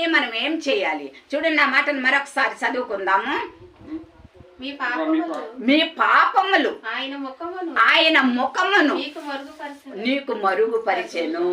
అయితే మనం ఏం చేయాలి? చూడండి ఆ మాటను మరొకసారి చదువుకుందాము. మీ పాపములు. మీ పాపములు. ఆయన ముఖమును. నీకు మరుగుపరిచెను.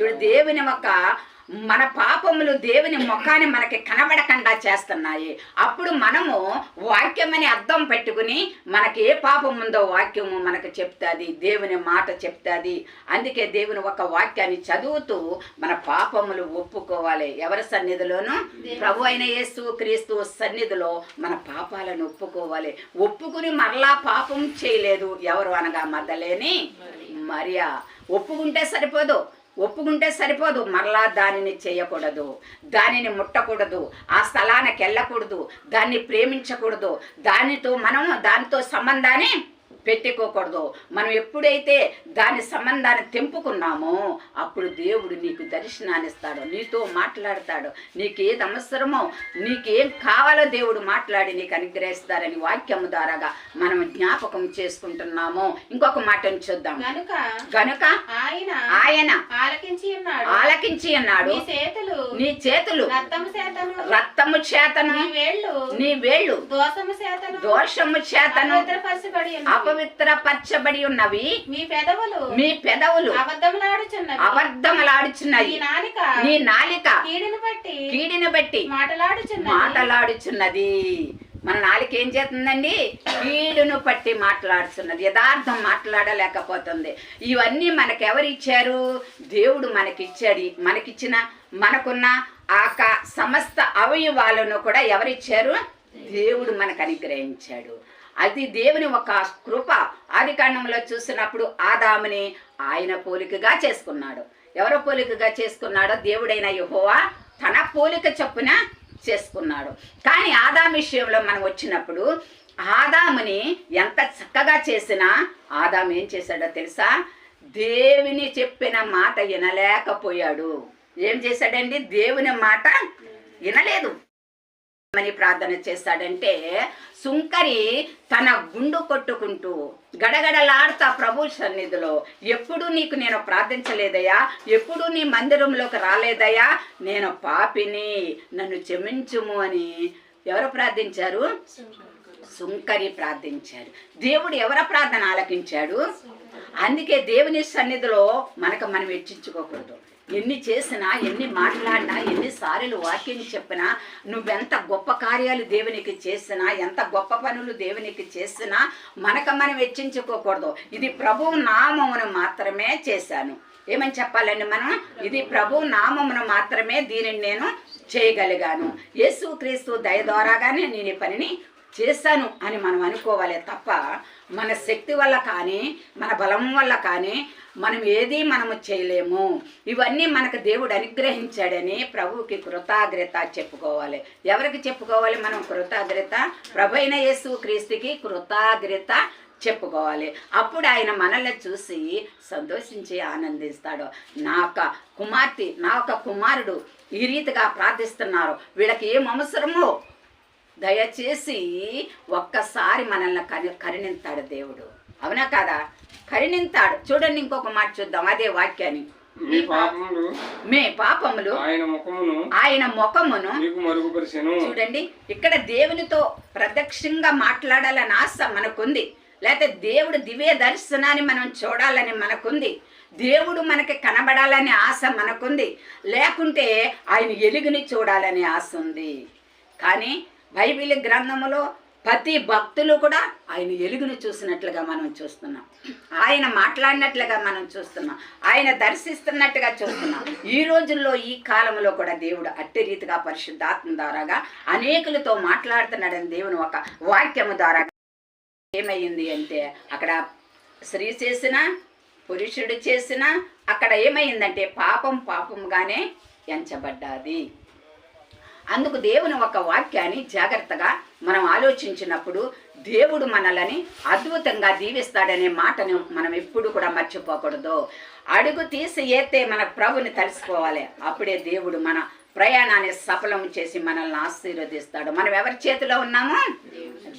చూడు దేవుని ఒక మన పాపములు దేవుని ముఖాన్ని మనకి కనబడకుండా చేస్తున్నాయి. అప్పుడు మనము వాక్యం అని అర్థం పెట్టుకుని మనకి ఏ పాపం ఉందో వాక్యము మనకు చెప్తాది దేవుని మాట చెప్తాది. అందుకే దేవుని ఒక వాక్యాన్ని చదువుతూ మన పాపములు ఒప్పుకోవాలి. ఎవరి సన్నిధిలోను? ప్రభు అయిన యేసు క్రీస్తు సన్నిధిలో మన పాపాలను ఒప్పుకోవాలి. ఒప్పుకుని మరలా పాపం చేయలేదు. ఎవరు అనగా మద్దలేని మరియా. ఒప్పుకుంటే సరిపోదు. ఒప్పుకుంటే సరిపోదు. మరలా దానిని చేయకూడదు. దానిని ముట్టకూడదు. ఆ స్థలానికి వెళ్ళకూడదు. దాన్ని ప్రేమించకూడదు. దానితో మనం దానితో సంబంధాన్ని పెట్టుకోకూడదు. మనం ఎప్పుడైతే దాని సంబంధాన్ని తెంపుకున్నామో అప్పుడు దేవుడు నీకు దర్శనాన్ని ఇస్తాడు. నీతో మాట్లాడతాడు. నీకేది అవసరమో నీకేం కావాలో దేవుడు మాట్లాడి నీకు అనుగ్రహిస్తారని వాక్యము ద్వారాగా మనం జ్ఞాపకం చేసుకుంటున్నాము. ఇంకొక మాటను చూద్దాం. గనుక గనుక ఆయన ఆయన ఆలకించి ఉన్నాడు. ఆలకించి అన్నాడు మీ చేతులు నీ చేతులు రక్తము చేతను. రక్తము చేతను. మీ వేళ్ళు నీ వేళ్ళు దోషము చేతను. దోషము చేతను. అపవిత్రపరచబడి. అపవిత్రపరచబడి ఉన్నవి. మీ పెదవులు. మీ పెదవులు. అబద్ధములాడుచున్నవి. అబద్ధములాడుచున్నవి. మీ నాలిక. నీ నాలిక. కీడును బట్టి. కీడిని బట్టి. మాటలాడుచున్నది. మాటలాడుచున్నది. మన నాలుక ఏం చేస్తుందండి? కీడును పట్టి మాట్లాడుతున్నది యథార్థం మాట్లాడలేకపోతుంది. ఇవన్నీ మనకు ఎవరు ఇచ్చారు దేవుడు మనకిచ్చాడు. మనకిచ్చిన మనకున్న ఆ క- సమస్త అవయవాలను కూడా ఎవరిచ్చారు? దేవుడు మనకు అనుగ్రహించాడు. అది దేవుని ఒక కృప ఆది కాండంలో చూసినప్పుడు ఆదాముని ఆయన పోలికగా చేసుకున్నాడు. ఎవరో పోలికగా చేసుకున్నాడో? దేవుడైన యహోవా తన పోలిక చొప్పున చేసుకున్నాడు. కానీ ఆదాం విషయంలో మనం వచ్చినప్పుడు ఆదాముని ఎంత చక్కగా చేసినా ఆదాం ఏం చేశాడో తెలుసా? దేవుని చెప్పిన మాట వినలేకపోయాడు. ఏం చేశాడండి? దేవుని మాట వినలేదు. అని ప్రార్థన చేస్తాడంటే సుంకరి తన గుండు కొట్టుకుంటూ గడగడలాడతా ప్రభు సన్నిధిలో ఎప్పుడు నీకు నేను ప్రార్థించలేదయ్యా ఎప్పుడు నీ మందిరంలోకి రాలేదయ్యా నేను పాపిని నన్ను క్షమించుము అని ఎవరు ప్రార్థించారు? సుంకరి ప్రార్థించారు. దేవుడు ఎవరి ప్రార్థన ఆలకించాడు? అందుకే దేవుని సన్నిధిలో మనకు మనం హెచ్చించుకోకూడదు ఎన్ని చేసినా ఎన్ని మాట్లాడినా ఎన్నిసార్లు వాక్యం చెప్పినా నువ్వెంత గొప్ప కార్యాలు దేవునికి చేసినా ఎంత గొప్ప పనులు దేవునికి చేసినా మనకు మనం వెచ్చించుకోకూడదు ఇది ప్రభు నామమును మాత్రమే చేశాను. ఏమని చెప్పాలండి మనం? ఇది ప్రభు నామమును మాత్రమే దీనిని నేను చేయగలిగాను. యేసు క్రీస్తు దయ ద్వారాగానే నేను ఈ పనిని చేశాను అని మనం అనుకోవాలి తప్ప మన శక్తి వల్ల కానీ మన బలం వల్ల కానీ మనం ఏది మనము చేయలేము. ఇవన్నీ మనకు దేవుడు అనుగ్రహించాడని ప్రభువుకి కృతజ్ఞత చెప్పుకోవాలి. ఎవరికి చెప్పుకోవాలి? మనం కృతజ్ఞత ప్రభు అయిన యేసు క్రీస్తుకి కృతజ్ఞత చెప్పుకోవాలి. అప్పుడు ఆయన మనల్ని చూసి సంతోషించి ఆనందిస్తాడు. నా యొక్క కుమార్తె నా యొక్క కుమారుడు ఈ రీతిగా ప్రార్థిస్తున్నారు. వీళ్ళకి ఏం అవసరమో దయచేసి ఒక్కసారి మనల్ని కరి కరుణింతాడు దేవుడు. అవునా కాదా? కరుణింతాడు. చూడండి ఇంకొక మాట చూద్దాం అదే వాక్యాన్ని. మీ పాపములు మే పాపములు ఆయన ముఖమును ఆయన ముఖమును మీకు మరుగుపరిచెను. చూడండి ఇక్కడ దేవునితో ప్రత్యక్షంగా మాట్లాడాలని ఆశ మనకుంది. లేకపోతే దేవుడు దివ్య దర్శనాన్ని మనం చూడాలని మనకుంది. దేవుడు మనకి కనబడాలనే ఆశ మనకుంది. లేకుంటే ఆయన ఎలుగుని చూడాలనే ఆశ ఉంది. కానీ బైబిల్ గ్రంథములో ప్రతి భక్తులు కూడా ఆయన ఎలుగును చూసినట్లుగా మనం చూస్తున్నాం. ఆయన మాట్లాడినట్లుగా మనం చూస్తున్నాం. ఆయన దర్శిస్తున్నట్టుగా చూస్తున్నాం. ఈ రోజుల్లో ఈ కాలంలో కూడా దేవుడు అట్టి రీతిగా పరిశుద్ధాత్మ ద్వారాగా అనేకులతో మాట్లాడుతున్నాడని దేవుని ఒక వాక్యము ద్వారా ఏమైంది అంటే అక్కడ స్త్రీ చేసిన పురుషుడు చేసిన అక్కడ ఏమైందంటే పాపం పాపంగానే ఎంచబడ్డాది. అందుకు దేవుని ఒక వాక్యాన్ని జాగ్రత్తగా మనం ఆలోచించినప్పుడు దేవుడు మనలని అద్భుతంగా దీవిస్తాడనే మాటను మనం ఎప్పుడు కూడా మర్చిపోకూడదు. అడుగు తీసి ఏతే మన ప్రభుని తలుసుకోవాలి అప్పుడే దేవుడు మన ప్రయాణాన్ని సఫలం చేసి మనల్ని ఆశీర్వదిస్తాడు. మనం ఎవరి చేతిలో ఉన్నాము?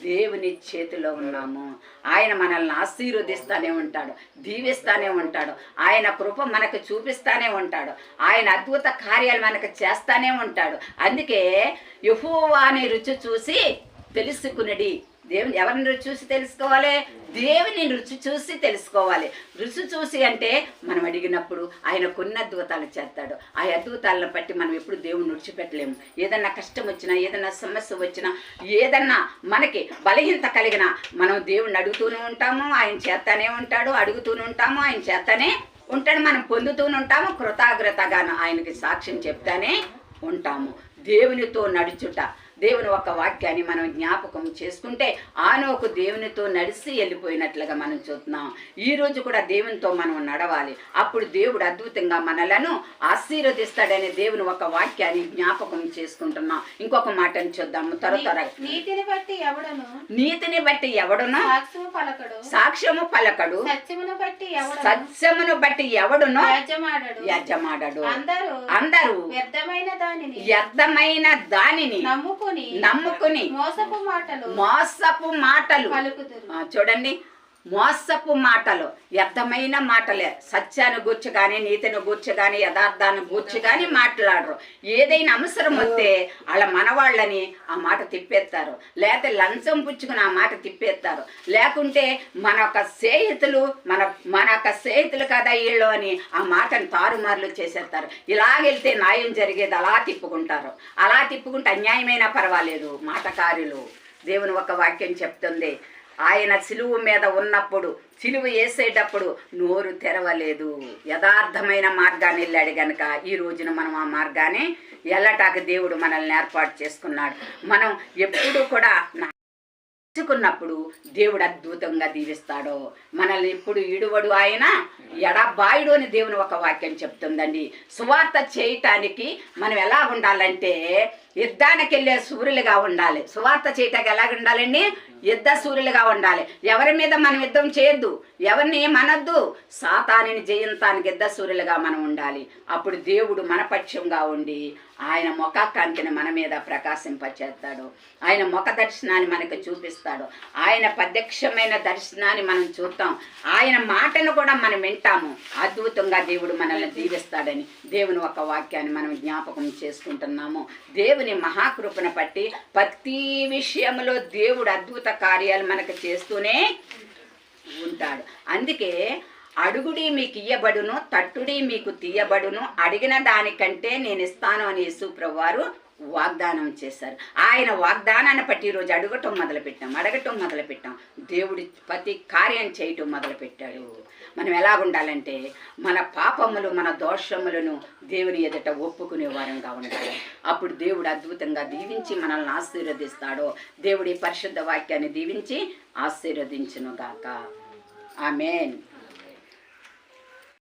దేవుని చేతిలో ఉన్నాము. ఆయన మనల్ని ఆశీర్వదిస్తానే ఉంటాడు దీవిస్తానే ఉంటాడు. ఆయన కృప మనకు చూపిస్తానే ఉంటాడు. ఆయన అద్భుత కార్యాలు మనకు చేస్తానే ఉంటాడు. అందుకే యహోవాని రుచి చూసి తెలుసుకునడి దేవుని ఎవరిని రుచి చూసి తెలుసుకోవాలి? దేవుని రుచి చూసి తెలుసుకోవాలి. రుచి చూసి అంటే మనం అడిగినప్పుడు ఆయన కొన్ని అద్భుతాలు చేస్తాడు. ఆ అద్భుతాలను బట్టి మనం ఎప్పుడు దేవుని విడిచిపెట్టలేము. ఏదన్నా కష్టం వచ్చినా ఏదన్నా సమస్య వచ్చినా ఏదన్నా మనకి బలహీనత కలిగినా మనం దేవుణ్ణి అడుగుతూనే ఉంటాము. ఆయన చేస్తానే ఉంటాడు. అడుగుతూనే ఉంటాము. ఆయన చేస్తానే ఉంటాడు. మనం పొందుతూనే ఉంటాము. కృతజ్ఞతగాను ఆయనకి సాక్ష్యం చెప్తానే ఉంటాము. దేవునితో నడుచుట దేవుని ఒక వాక్యాన్ని మనం జ్ఞాపకం చేసుకుంటే ఆనోకు దేవునితో నడిచి వెళ్ళిపోయినట్లుగా మనం చూస్తున్నాం. ఈ రోజు కూడా దేవునితో మనం నడవాలి. అప్పుడు దేవుడు అద్భుతంగా మనలను ఆశీర్వదిస్తాడనే దేవుని ఒక వాక్యాన్ని జ్ఞాపకం చేసుకుంటున్నాం. ఇంకొక మాటని చూద్దాము త్వర త్వరగా. నీతిని బట్టి ఎవడను నీతిని బట్టి ఎవడునో? పలకడు? సాక్ష్యము పలకడు. సత్యమును బట్టి సత్యమును బట్టి ఎవడునో? యజమాడడు. యజమాడడు. అందరూ అందరూ వ్యర్థమైన దానిని వ్యర్థమైన దానిని నమ్ముకుని నమ్ముకుని మోసపు మాటలు మోసపు మాటలు. పలుకుదురు. ఆ, చూడండి. మోసపు మాటలు వ్యర్థమైన మాటలే. సత్యాన్ని గూర్చి కానీ నీతిని గూర్చి కానీ యథార్థాన్ని గూర్చి కానీ మాట్లాడరు. ఏదైనా అవసరం వస్తే వాళ్ళ మనవాళ్ళని ఆ మాట తిప్పేస్తారు లేకపోతే లంచం పుచ్చుకుని ఆ మాట తిప్పేస్తారు లేకుంటే మన యొక్క స్నేహితులు మన మన యొక్క స్నేహితులు కదా వీళ్ళు అని ఆ మాటను తారుమారులు చేసేస్తారు ఇలాగెళ్తే న్యాయం జరిగేది అలా తిప్పుకుంటారు. అలా తిప్పుకుంటే అన్యాయమైనా పర్వాలేదు. మాటకారులు. దేవుని ఒక వాక్యం చెప్తుంది. ఆయన సిలువు మీద ఉన్నప్పుడు సిలువు వేసేటప్పుడు నోరు తెరవలేదు. యథార్థమైన మార్గాన్ని వెళ్ళాడు గనక ఈ రోజున మనం ఆ మార్గాన్ని వెళ్ళటానికి దేవుడు మనల్ని ఏర్పాటు చేసుకున్నాడు. మనం ఎప్పుడు కూడా నచ్చుకున్నప్పుడు దేవుడు అద్భుతంగా దీవిస్తాడు. మనల్ని ఇప్పుడు ఇడువడు ఆయన ఎడబాయుడు అని దేవుని ఒక వాక్యం చెప్తుందండి. సువార్త చేయటానికి మనం ఎలా ఉండాలంటే యుద్ధానికి వెళ్ళే సూర్యులుగా ఉండాలి. సువార్త చేయటానికి ఎలాగ ఉండాలండి యుద్ధ సూర్యులుగా ఉండాలి. ఎవరి మీద మనం యుద్ధం చేయొద్దు. ఎవరిని మనద్దు సాతానిని జయంతానికి యుద్ధ సూర్యులుగా మనం ఉండాలి. అప్పుడు దేవుడు మన పక్షంగా ఉండి ఆయన ముఖ కాంతిని మన మీద ప్రకాశింపచేస్తాడు. ఆయన ముఖ దర్శనాన్ని మనకు చూపిస్తాడు. ఆయన ప్రత్యక్షమైన దర్శనాన్ని మనం చూద్దాం. ఆయన మాటను కూడా మనం వింటాము. అద్భుతంగా దేవుడు మనల్ని దీవిస్తాడని దేవుని ఒక వాక్యాన్ని మనం జ్ఞాపకం చేసుకుంటున్నాము. దేవుని మహాకృపను పట్టి ప్రతి విషయంలో దేవుడు అద్భుత కార్యాలు మనకు చేస్తూనే ఉంటాడు. అందుకే అడుగుడి మీకు ఇయ్యబడును తట్టుడి మీకు తీయబడును అడిగిన దానికంటే నేను ఇస్తాను అని యేసుప్రభు వారు వాగ్దానం చేశారు. ఆయన వాగ్దానాన్ని బట్టి ఈరోజు అడగటం మొదలుపెట్టాం అడగటం మొదలుపెట్టాం. దేవుడి ప్రతి కార్యం చేయటం మొదలుపెట్టాడు. మనం ఎలా ఉండాలంటే మన పాపములు మన దోషములను దేవుని ఎదుట ఒప్పుకునే వారంగా ఉండాలి. అప్పుడు దేవుడు అద్భుతంగా దీవించి మనల్ని ఆశీర్వదిస్తాడో. దేవుడి పరిశుద్ధ వాక్యాన్ని దీవించి ఆశీర్వదించునుగాక. ఆమెన్.